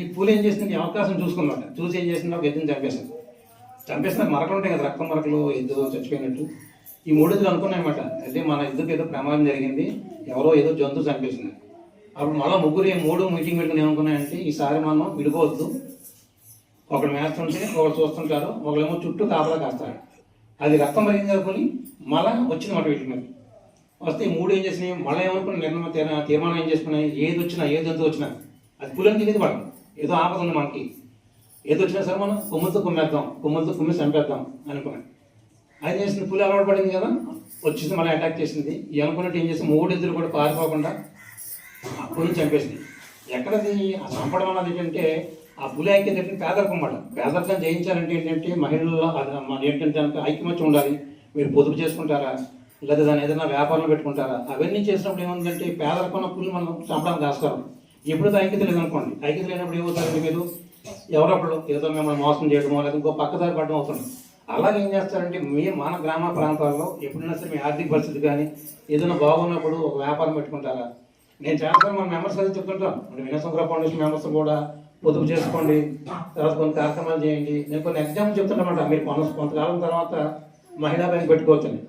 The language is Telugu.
ఈ పూలు ఏం చేసింది ఈ అవకాశం చూసుకున్నాడు. చూసి ఏం చేసింది ఒక ఎద్దుని చంపేసింది చంపేసిన మరకలు ఉంటాయి కదా రక్తం మరకలు ఎద్దు చచ్చిపోయినట్టు. ఈ మూడు అనుకున్నాయన్నమాట. అదే మన ఎద్దుకి ఏదో ప్రమాదం జరిగింది ఎవరో ఏదో జంతువు చంపేసింది. అప్పుడు మళ్ళీ ముగ్గురు మూడు మీటింగ్ పెట్టుకుని ఏమనుకున్నాయంటే ఈసారి మనం విడిపోవద్దు. ఒకడు మేస్తుంటే ఒకడు చూస్తుంటారు ఒకళ్ళేమో చుట్టూ కాపలా కాస్తాడు అది రక్తం మరిగింది అనుకుని మళ్ళా వచ్చింది మాట వీటి మీద. వస్తే ఈ మూడు ఏం చేసినాయి? మళ్ళీ ఏమనుకున్నాయి? నిర్ణయం తీర్మానం ఏం చేసుకున్నాయి ఏది వచ్చినా ఏది జంతువు వచ్చినా అది పులని తెలియదు వాళ్ళకి ఏదో ఆపద ఉంది మనకి. ఏదో వచ్చినా సరే మనం కొమ్ములతో కుమ్మేద్దాం కొమ్ములతో కుమ్మి చంపేద్దాం అనుకున్నాం. అది చేసింది పులి అలవాటు పడింది కదా. వచ్చింది మళ్ళీ అటాక్ చేసింది. ఈ అనుకున్నట్టు ఏం చేసి మూడు ఇద్దరు కూడా పారిపోకుండా ఆ పులిని చంపేసింది. ఎక్కడది చంపడం అన్నది ఏంటంటే ఆ పులి ఐక్యత ఏంటంటే పేదరికం మాట పేదరికం జయించాలంటే ఏంటంటే మహిళల్లో మన ఏంటంటే దానికి ఐక్యమత్యం ఉండాలి. మీరు పొదుపు చేసుకుంటారా? లేదా దాని ఏదైనా వ్యాపారంలో పెట్టుకుంటారా? అవన్నీ చేసినప్పుడు ఏముందంటే పేదరికం ఉన్న పులి మనం చంపడానికి దాస్తారు ఎప్పుడు ఐక్యత లేదనుకోండి ఐక్యత లేనప్పుడు ఏమవుతారండి మీరు? ఎవరప్పుడు ఏదో మిమ్మల్ని మోసం చేయడమో లేదా ఇంకో పక్కదారి పడడం అవుతుంది. అలాగే ఏం చేస్తారంటే మీ మన గ్రామ ప్రాంతాల్లో ఎప్పుడైనా సరే మీ ఆర్థిక పరిస్థితి కానీ ఏదైనా బాగున్నప్పుడు ఒక వ్యాపారం పెట్టుకుంటారా? నేను చేస్తాను మన మెంబర్స్ అది చెప్తుంటాను అంటే వినసంక్ర ఫౌండేషన్ మెంబర్స్ కూడా పొదుపు చేసుకోండి తర్వాత కొన్ని కార్యక్రమాలు చేయండి. నేను కొన్ని ఎగ్జాంపుల్ చెప్తుంటామంట మీరు కొంత కొంతకాలం తర్వాత మహిళా బ్యాంక్ పెట్టుకోవచ్చండి